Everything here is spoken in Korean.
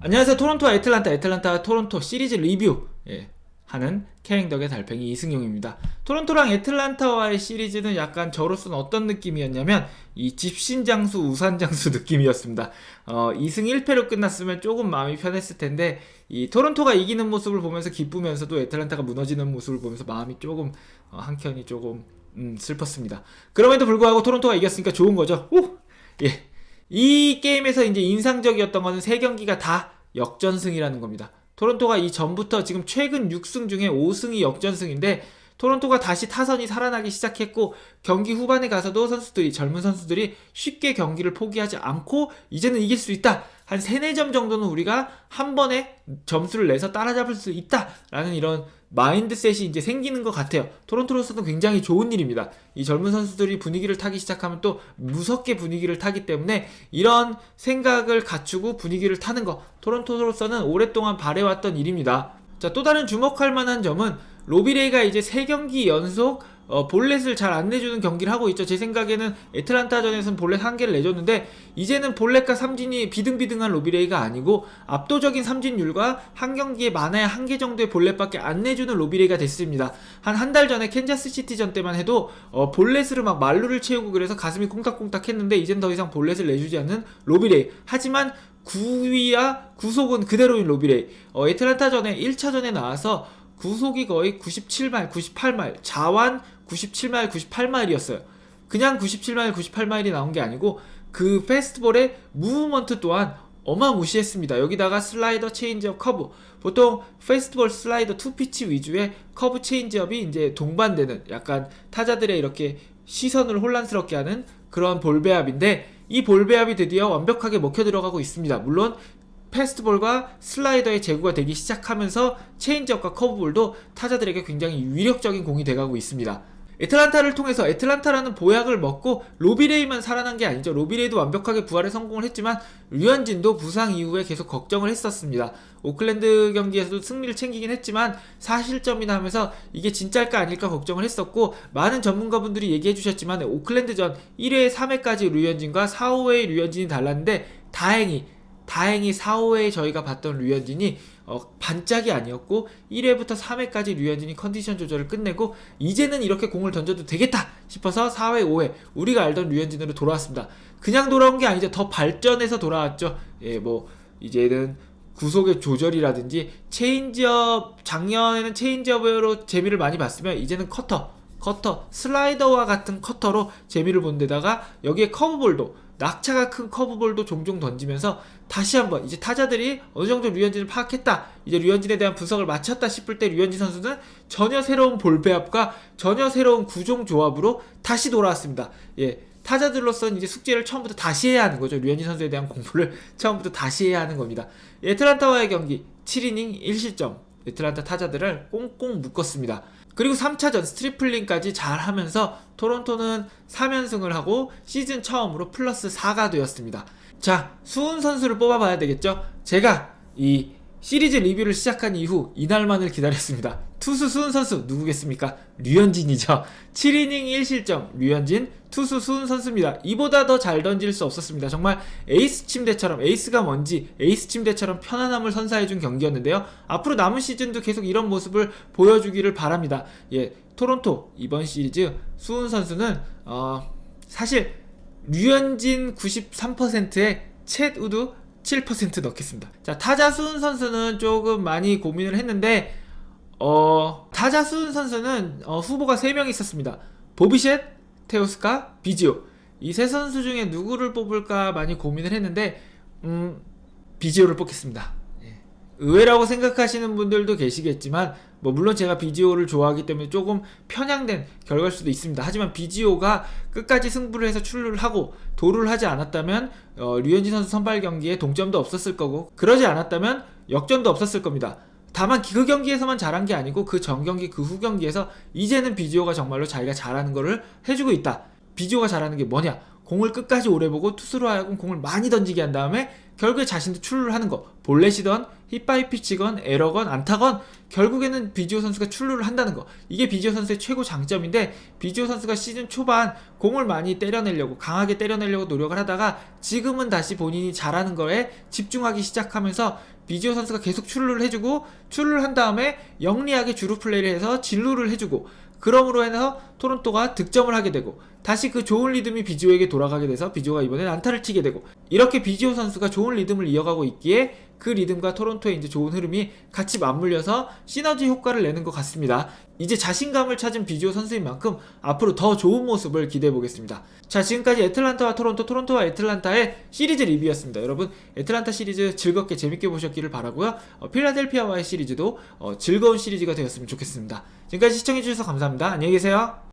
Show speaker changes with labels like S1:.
S1: 안녕하세요. 토론토와 애틀란타, 애틀란타와 토론토 시리즈 리뷰 예, 하는 캐행덕의 달팽이 이승용입니다. 토론토랑 애틀란타와의 시리즈는 약간 저로서는 어떤 느낌이었냐면 이 집신장수 우산장수 느낌이었습니다. 어, 2승 1패로 끝났으면 조금 마음이 편했을 텐데 이 토론토가 이기는 모습을 보면서 기쁘면서도 애틀란타가 무너지는 모습을 보면서 마음이 조금 어, 한켠이 조금 음, 슬펐습니다. 그럼에도 불구하고 토론토가 이겼으니까 좋은 거죠. 오! 예. 이 게임에서 이제 인상적이었던 거는 세 경기가 다 역전승이라는 겁니다. 토론토가 이 전부터 지금 최근 6승 중에 5승이 역전승인데 토론토가 다시 타선이 살아나기 시작했고 경기 후반에 가서도 선수들이 젊은 선수들이 쉽게 경기를 포기하지 않고 이제는 이길 수 있다. 한 3, 4점 정도는 우리가 한 번에 점수를 내서 따라잡을 수 있다라는 이런 마인드셋이 이제 생기는 것 같아요. 토론토로서는 굉장히 좋은 일입니다. 이 젊은 선수들이 분위기를 타기 시작하면 또 무섭게 분위기를 타기 때문에 이런 생각을 갖추고 분위기를 타는 거 토론토로서는 오랫동안 바래왔던 일입니다. 자, 또 다른 주목할 만한 점은 로비레이가 이제 3경기 연속 어, 볼넷을 잘 안 내주는 경기를 하고 있죠. 제 생각에는 애틀란타전에서는 볼넷 한 개를 내줬는데 이제는 볼넷과 삼진이 비등비등한 로비레이가 아니고 압도적인 삼진율과 한 경기에 많아야 한 개 정도의 볼넷밖에 안 내주는 로비레이가 됐습니다. 한 한 달 전에 캔자스 시티전 때만 해도 어, 볼넷으로 막 말루를 채우고 그래서 가슴이 콩닥콩닥 했는데 이젠 더 이상 볼넷을 내주지 않는 로비레이. 하지만 9위와 구속은 그대로인 로비레이. 어, 애틀란타전에 1차전에 나와서 구속이 거의 97마일, 98마일, 자완 97마일, 98마일이었어요. 그냥 97마일, 98마일이 나온 게 아니고 그 페스티벌의 무브먼트 또한 어마무시했습니다. 여기다가 슬라이더 체인지업 커브. 보통 페스티벌 슬라이더 투피치 위주의 커브 체인지업이 이제 동반되는 약간 타자들의 이렇게 시선을 혼란스럽게 하는 그런 볼배합인데 이 볼배합이 드디어 완벽하게 먹혀 들어가고 있습니다. 물론 페스트볼과 슬라이더의 제구가 되기 시작하면서 체인지업과 커브볼도 타자들에게 굉장히 위력적인 공이 돼가고 있습니다. 애틀란타를 통해서 애틀란타라는 보약을 먹고 로비레이만 살아난 게 아니죠. 로비레이도 완벽하게 부활에 성공을 했지만 류현진도 부상 이후에 계속 걱정을 했었습니다. 오클랜드 경기에서도 승리를 챙기긴 했지만 4실점이나 하면서 이게 진짜일까 아닐까 걱정을 했었고 많은 전문가분들이 얘기해 주셨지만 오클랜드전 1회 3회까지 류현진과 4, 5회의 류현진이 달랐는데 다행히 다행히 4, 5회에 저희가 봤던 류현진이 어, 반짝이 아니었고 1회부터 3회까지 류현진이 컨디션 조절을 끝내고 이제는 이렇게 공을 던져도 되겠다 싶어서 4회, 5회 우리가 알던 류현진으로 돌아왔습니다. 그냥 돌아온 게 아니죠. 더 발전해서 돌아왔죠. 예, 뭐 이제는 구속의 조절이라든지 체인지업 작년에는 체인지업으로 재미를 많이 봤으면 이제는 커터, 커터, 슬라이더와 같은 커터로 재미를 본 데다가 여기에 커브볼도 낙차가 큰 커브볼도 종종 던지면서 다시 한번 이제 타자들이 어느 정도 류현진을 파악했다. 이제 류현진에 대한 분석을 마쳤다 싶을 때 류현진 선수는 전혀 새로운 볼 배합과 전혀 새로운 구종 조합으로 다시 돌아왔습니다. 예. 타자들로서는 이제 숙제를 처음부터 다시 해야 하는 거죠. 류현진 선수에 대한 공부를 처음부터 다시 해야 하는 겁니다. 애틀란타와의 경기 7이닝 1실점. 애틀란타 타자들을 꽁꽁 묶었습니다. 그리고 3차전 스트리플링까지 잘 하면서 토론토는 3연승을 하고 시즌 처음으로 플러스 4가 되었습니다. 자, 수훈 선수를 뽑아봐야 되겠죠? 제가 이 시리즈 리뷰를 시작한 이후 이날만을 기다렸습니다. 투수 수훈 선수 누구겠습니까? 류현진이죠. 7이닝 1실점 류현진 투수 수훈 선수입니다. 이보다 더 잘 던질 수 없었습니다. 정말 에이스 침대처럼 에이스가 뭔지 에이스 침대처럼 편안함을 선사해준 경기였는데요. 앞으로 남은 시즌도 계속 이런 모습을 보여주기를 바랍니다. 예, 토론토 이번 시리즈 수훈 선수는 어, 사실 류현진 93%에 챗 우드 7% 넣겠습니다. 자, 타자 수훈 선수는 조금 많이 고민을 했는데, 어, 타자 수훈 선수는 어, 후보가 3명 있었습니다. 보비셋, 테오스카, 비지오. 이 세 선수 중에 누구를 뽑을까 많이 고민을 했는데, 음, 비지오를 뽑겠습니다. 예. 의외라고 생각하시는 분들도 계시겠지만, 뭐 물론 제가 비지오를 좋아하기 때문에 조금 편향된 결과일 수도 있습니다. 하지만 비지오가 끝까지 승부를 해서 출루를 하고 도루를 하지 않았다면 어, 류현진 선수 선발 경기에 동점도 없었을 거고 그러지 않았다면 역전도 없었을 겁니다. 다만 그 경기에서만 잘한 게 아니고 그 전 경기 그 후 경기에서 이제는 비지오가 정말로 자기가 잘하는 거를 해주고 있다. 비지오가 잘하는 게 뭐냐? 공을 끝까지 오래 보고 투수로 하여금 공을 많이 던지게 한 다음에 결국에 자신도 출루를 하는 거. 볼넷이던 힙바이 피치건 에러건 안타건 결국에는 비지오 선수가 출루를 한다는 거. 이게 비지오 선수의 최고 장점인데 비지오 선수가 시즌 초반 공을 많이 때려내려고 강하게 때려내려고 노력을 하다가 지금은 다시 본인이 잘하는 거에 집중하기 시작하면서 비지오 선수가 계속 출루를 해주고 출루를 한 다음에 영리하게 주루 플레이를 해서 진루를 해주고 그럼으로 해서 토론토가 득점을 하게 되고 다시 그 좋은 리듬이 비지오에게 돌아가게 돼서 비지오가 이번엔 안타를 치게 되고 이렇게 비지오 선수가 좋은 리듬을 이어가고 있기에 그 리듬과 토론토의 이제 좋은 흐름이 같이 맞물려서 시너지 효과를 내는 것 같습니다. 이제 자신감을 찾은 비지오 선수인 만큼 앞으로 더 좋은 모습을 기대해 보겠습니다. 자, 지금까지 애틀란타와 토론토, 토론토와 애틀란타의 시리즈 리뷰였습니다. 여러분, 애틀란타 시리즈 즐겁게 재밌게 보셨기를 바라고요. 어, 필라델피아와의 시리즈도 어, 즐거운 시리즈가 되었으면 좋겠습니다. 지금까지 시청해 주셔서 감사합니다. 안녕히 계세요.